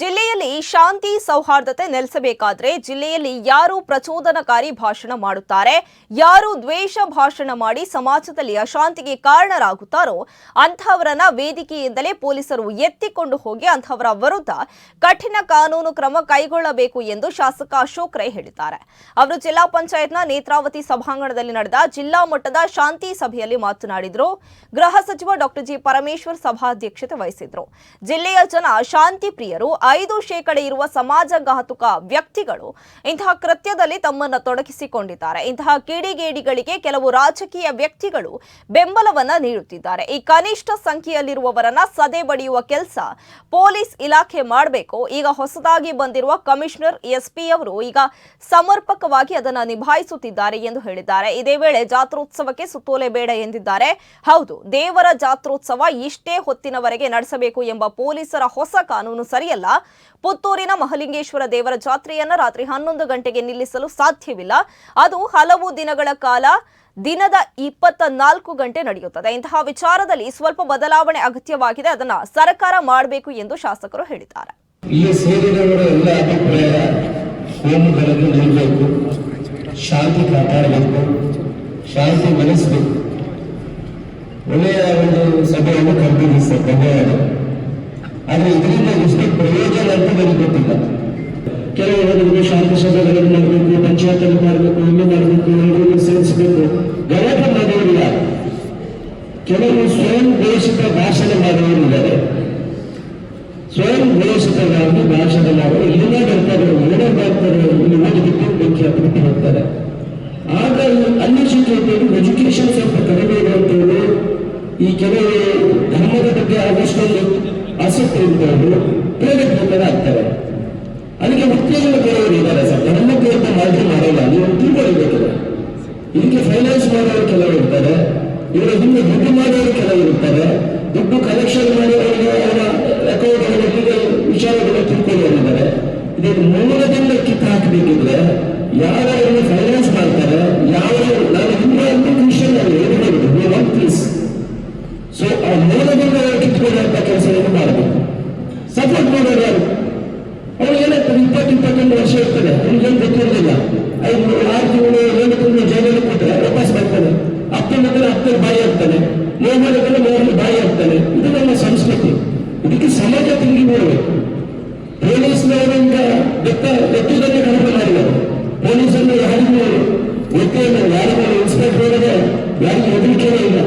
ಜಿಲ್ಲೆಯಲ್ಲಿ ಶಾಂತಿ ಸೌಹಾರ್ದತೆ ನೆಲೆಸಬೇಕಾದ್ರೆ ಜಿಲ್ಲೆಯಲ್ಲಿ ಯಾರು ಪ್ರಚೋದನಕಾರಿ ಭಾಷಣ ಮಾಡುತ್ತಾರೆ, ಯಾರು ದ್ವೇಷ ಭಾಷಣ ಮಾಡಿ ಸಮಾಜದಲ್ಲಿ ಅಶಾಂತಿಗೆ ಕಾರಣರಾಗುತ್ತಾರೋ ಅಂಥವರನ್ನ ವೇದಿಕೆಯಿಂದಲೇ ಪೊಲೀಸರು ಎತ್ತಿಕೊಂಡು ಹೋಗಿ ಅಂಥವರ ವಿರುದ್ಧ ಕಠಿಣ ಕಾನೂನು ಕ್ರಮ ಕೈಗೊಳ್ಳಬೇಕು ಎಂದು ಶಾಸಕ ಅಶೋಕ್ ರೈ ಹೇಳಿದ್ದಾರೆ. ಅವರು ಜಿಲ್ಲಾ ಪಂಚಾಯತ್ನ ನೇತ್ರಾವತಿ ಸಭಾಂಗಣದಲ್ಲಿ ನಡೆದ ಜಿಲ್ಲಾ ಮಟ್ಟದ ಶಾಂತಿ ಸಭೆಯಲ್ಲಿ ಮಾತನಾಡಿದರು. ಗೃಹ ಸಚಿವ ಡಾಕ್ಟರ್ ಜಿ ಪರಮೇಶ್ವರ್ ಸಭಾಧ್ಯಕ್ಷತೆ ವಹಿಸಿದ್ರು. ಜಿಲ್ಲೆಯ ಜನ ಶಾಂತಿ ಪ್ರಿಯರು ಐದು ಶೇಕಡ ಇರುವ ಸಮಾಜಘಾತುಕ ವ್ಯಕ್ತಿಗಳು ಇಂತಹ ಕೃತ್ಯದಲ್ಲಿ ತಮ್ಮನ್ನು ತೊಡಗಿಸಿಕೊಂಡಿದ್ದಾರೆ. ಇಂತಹ ಕಿಡಿಗೇಡಿಗಳಿಗೆ ಕೆಲವು ರಾಜಕೀಯ ವ್ಯಕ್ತಿಗಳು ಬೆಂಬಲವನ್ನ ನೀಡುತ್ತಿದ್ದಾರೆ. ಈ ಕನಿಷ್ಠ ಸಂಖ್ಯೆಯಲ್ಲಿರುವವರನ್ನ ಸದೆ ಬಡಿಯುವ ಕೆಲಸ ಪೊಲೀಸ್ ಇಲಾಖೆ ಮಾಡಬೇಕು. ಈಗ ಹೊಸದಾಗಿ ಬಂದಿರುವ ಕಮಿಷನರ್ ಎಸ್ಪಿ ಅವರು ಈಗ ಸಮರ್ಪಕವಾಗಿ ಅದನ್ನು ನಿಭಾಯಿಸುತ್ತಿದ್ದಾರೆ ಎಂದು ಹೇಳಿದ್ದಾರೆ. ಇದೇ ವೇಳೆ ಜಾತ್ರೋತ್ಸವಕ್ಕೆ ಸುತ್ತೋಲೆ ಬೇಡ ಎಂದಿದ್ದಾರೆ. ಹೌದು, ದೇವರ ಜಾತ್ರೋತ್ಸವ ಇಷ್ಟೇ ಹೊತ್ತಿನವರೆಗೆ ನಡೆಸಬೇಕು ಎಂಬ ಪೊಲೀಸರ ಹೊಸ ಕಾನೂನು ಸರಿಯಲ್ಲ. ಪುತ್ತೂರಿನ ಮಹಲಿಂಗೇಶ್ವರ ದೇವರ ಜಾತ್ರೆಯನ್ನ ರಾತ್ರಿ ಹನ್ನೊಂದು ಗಂಟೆಗೆ ನಿಲ್ಲಿಸಲು ಸಾಧ್ಯವಿಲ್ಲ. ಅದು ಹಲವು ದಿನಗಳ ಕಾಲ ದಿನದ ಇಪ್ಪತ್ತ ನಾಲ್ಕು ಗಂಟೆ ನಡೆಯುತ್ತದೆ. ಇಂತಹ ವಿಚಾರದಲ್ಲಿ ಸ್ವಲ್ಪ ಬದಲಾವಣೆ ಅಗತ್ಯವಾಗಿದೆ. ಅದನ್ನ ಸರ್ಕಾರ ಮಾಡಬೇಕು ಎಂದು ಶಾಸಕರು ಹೇಳಿದ್ದಾರೆ. ಇಲ್ಲಿ ಸೇರಿದವರ ಎಲ್ಲ ಅಭಿಪ್ರಾಯ ಶಾಂತಿ ಕಾಪಾಡಬೇಕು. ಶಾಂತಿ ಬೆಳೆಸಬೇಕು ಒಳ್ಳೆಯ ಒಂದು ಸಭೆಯನ್ನು ಆದರೆ ಇದರಿಂದ ಎಷ್ಟು ಪ್ರಯೋಜನ ಅಂತ ನನಗೆ ಗೊತ್ತಿಲ್ಲ. ಕೆಲವರು ನಮಗೆ ಶಾಂತ ಸಭೆಗಳನ್ನು ಮಾಡಬೇಕು ಪಂಚಾಯತ್ ಮಾಡಬೇಕು, ಇಲ್ಲಿ ಮಾಡಬೇಕು ಎಲ್ಲರಿಗೂ ಸೇರಿಸಬೇಕು. ಗಲಾಟೆ ಮಾಡೋರಿಲ್ಲ ಕೆಲವರು ಸ್ವಯಂ ಘೋಷಿತ ಭಾಷಣ ಮಾಡುವವರಿದ್ದಾರೆ. ಸ್ವಯಂ ಘೋಷಿತವಾಗಿ ಭಾಷಣ ಇಲ್ಲಿಂದ ಬರ್ತಾರೆ ಏನೇ ಬರ್ತಾರೆ ಓದಿಬಿಟ್ಟು ಮುಖ್ಯ ಬಿಟ್ಟು ಹೋಗ್ತಾರೆ. ಆಗ ಅನ್ಎಜುಕೇಟೆಡ್ ಎಜುಕೇಶನ್ ಸ್ವಲ್ಪ ಕಡಿಮೆ ಇರುವಂತವರು ಈ ಕೆಲವು ಧರ್ಮದ ಬಗ್ಗೆ ಆದಷ್ಟೊಂದು ಆಸಕ್ತಿ ಪ್ರೇರೇಪಿತರಾಗ್ತಾರೆ ಅದಕ್ಕೆ ಉತ್ತೇಜನ ಕೊಡೋರು ಇದ್ದಾರೆ ಸರ್. ಧರ್ಮಕ್ಕೆ ಅಂತ ಮಾಡಿ ಮಾಡಲ್ಲ. ನೀವು ತಿಳ್ಕೊಳ್ಬೇಕಲ್ಲ ಇದಕ್ಕೆ ಫೈನಾನ್ಸ್ ಮಾಡೋರು ಕೆಲವರು ಇರ್ತಾರೆ. ಇವರ ಹಿಂದೆ ದುಡ್ಡು ಮಾಡೋರು ಕೆಲವರು ಇರ್ತಾರೆ. ದುಡ್ಡು ಕಲೆಕ್ಷನ್ ಮಾಡೋರಿಗೆ ಅವರ ಅಕೌಂಟ್ ವಿಚಾರಗಳು ತಿಳ್ಕೊಳ್ಳೋರಿದ್ದಾರೆ ಇದನ್ನು ಮೂಲದಿಂದ ಕಿತ್ತು ಹಾಕಬೇಕಿದ್ರೆ ಯಾರು ಫೈನಾನ್ಸ್ ಮಾಡ್ತಾರೆ? ಯಾವ ನಾನು ಸಪೋರ್ಟ್ ಮಾಡೋರು ಯಾರು? ಅವ್ರು ಏನಾಗ್ತದೆ ಇಪ್ಪತ್ತು ಇಪ್ಪತ್ತೊಂದು ವರ್ಷ ಇರ್ತದೆ ಅವ್ರಿಗೇನು ಗೊತ್ತಿರಲಿಲ್ಲ ಐದು ಆರು ತಿಂಗಳು ಏಳು ತಿಂಗಳು ಜೈಲಲ್ಲಿ ಕೊಟ್ಟರೆ ವಾಪಸ್ ಬರ್ತಾನೆ ಅಪ್ಪನ ಹತ್ರ ಅಪ್ಪನ ಬಾಯಿ ಆಗ್ತಾನೆ. ಮೋಹನ ಮೋಹನ ಬಾಯಿ ಆಗ್ತಾನೆ. ಇದು ನಮ್ಮ ಸಂಸ್ಕೃತಿ. ಇದಕ್ಕೆ ಸಮಾಜ ತಿಂಗಿ ನೋಡಬೇಕು. ಪೊಲೀಸ್ನವರಿಂದ ಬೆತ್ತ ಬೆಟ್ಟದಲ್ಲಿ ಕಡಿಮೆ ಮಾಡಿದ್ದಾರೆ. ಪೊಲೀಸನ್ನು ಯಾರಿಗೂ ಗೊತ್ತೇನು ಯಾರಿಗೂ ಇನ್ಸ್ಪೆಕ್ಟರ್ ಯಾರಿಗೂ ಹೆದರಿಕೆಯೇ ಇಲ್ಲ.